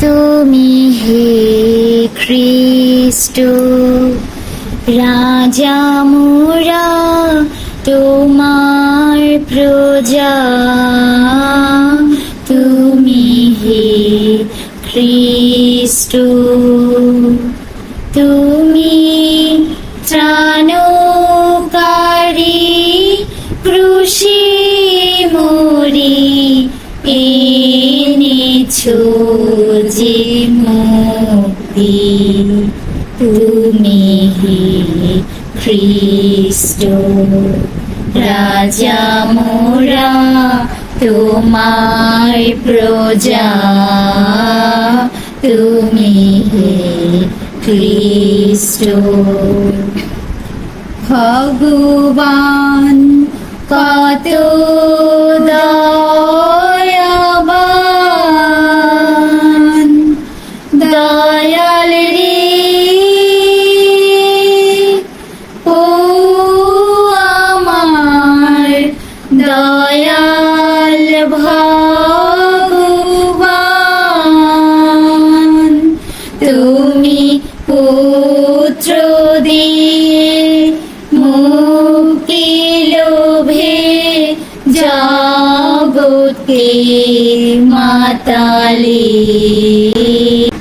তুমি হে খ্রিস্ট রাজা মোরা তোমার প্রজা। তুমি হে খ্রিস্ট তুমি ত্রাণকারী কৃষি মরি এনেছো যে মুক্তি, তুমি হে খ্রিস্ট। রাজা মোরা, তোমার প্রজা। তুমি হে খ্রিস্ট। ভগবান কত দয়াল রে ও আমার তুমি পুত্র দিয়ে মুক্তি লোভে জগৎকে মাতালে।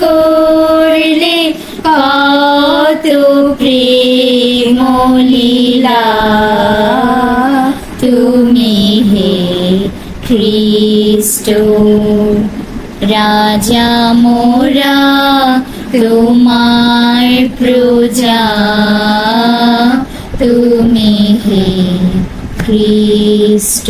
করলে কত প্রেম লীলা তুমি হে খ্রিস্ট রাজা মোরা তোমার প্রজা তুমি হে খ্রিস্ট